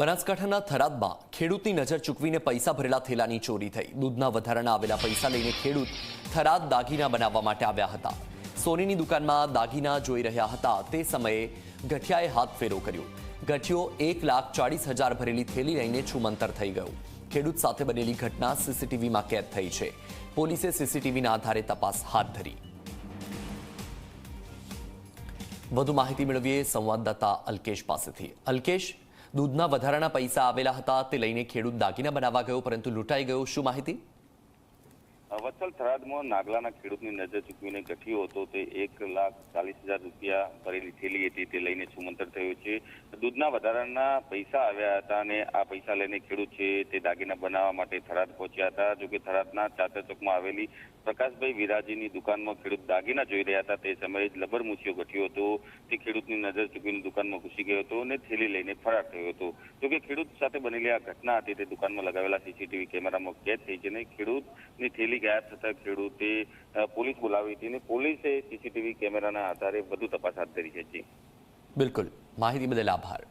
બનાસકાંઠાના થરાદમાં ખેડૂતની નજર ચૂકવીને પૈસા ભરેલા થેલાની ચોરી થઈ. દૂધના વધારાના આવેલા પૈસા લઈને ખેડૂત થરાદ દાગીના બનાવવા માટે આવ્યા હતા. સોનીની દુકાનમાં દાગીના જોઈ રહ્યા હતા. તે સમયે ગઠિયાએ હાથ ફેરો કર્યો. ગઠિયો એક લાખ ચાળીસ હજાર ભરેલી થેલી લઈને છુમંતર થઈ ગયો. ખેડૂત સાથે બનેલી ઘટના સીસીટીવીમાં કેદ થઈ છે. પોલીસે સીસીટીવીના આધારે તપાસ હાથ ધરી. વધુ માહિતી મેળવીએ સંવાદદાતા અલ્કેશ પાસેથી. અલ્કેશ દૂધના વધારાના પૈસા આવેલા હતા તે લઈને ખેડૂત દાગીના બનાવવા ગયો, પરંતુ લૂંટાઈ ગયો. શું માહિતી? વત્સલ થરાદમાં નાગલાના ખેડૂતની નજર ચૂકવીને ગઠ્યો હતો તે એક લાખ ચાલીસ હજાર રૂપિયા ભરેલી થેલી હતી. તે લઈને છુમંતર થયો છે. દૂધના વધારાના પૈસા આવ્યા હતા અને આ પૈસા લઈને ખેડૂત છે તે દાગીના બનાવવા માટે થરાદ પહોંચ્યા હતા. જોકે થરાદના ચાતર ચોકમાં આવેલી પ્રકાશભાઈ વિરાજીની દુકાનમાં ખેડૂત દાગીના જોઈ રહ્યા હતા. તે સમયે જ લબર ગઠ્યો હતો. તે ખેડૂતની નજર ચૂકવીને દુકાનમાં ઘૂસી ગયો હતો અને થેલી લઈને ફરાર થયો હતો. જોકે ખેડૂત સાથે બનેલી આ ઘટના હતી. તે દુકાનમાં લગાવેલા સીસીટીવી કેમેરામાં કેદ થઈ છે અને ખેડૂતની થેલી ગાયબ થતા ખેડૂતે પોલીસ બોલાવી હતી અને પોલીસે સીસીટીવી કેમેરાના આધારે વધુ તપાસ હાથ ધરી છે. બિલકુલ. માહિતી બદલ આભાર.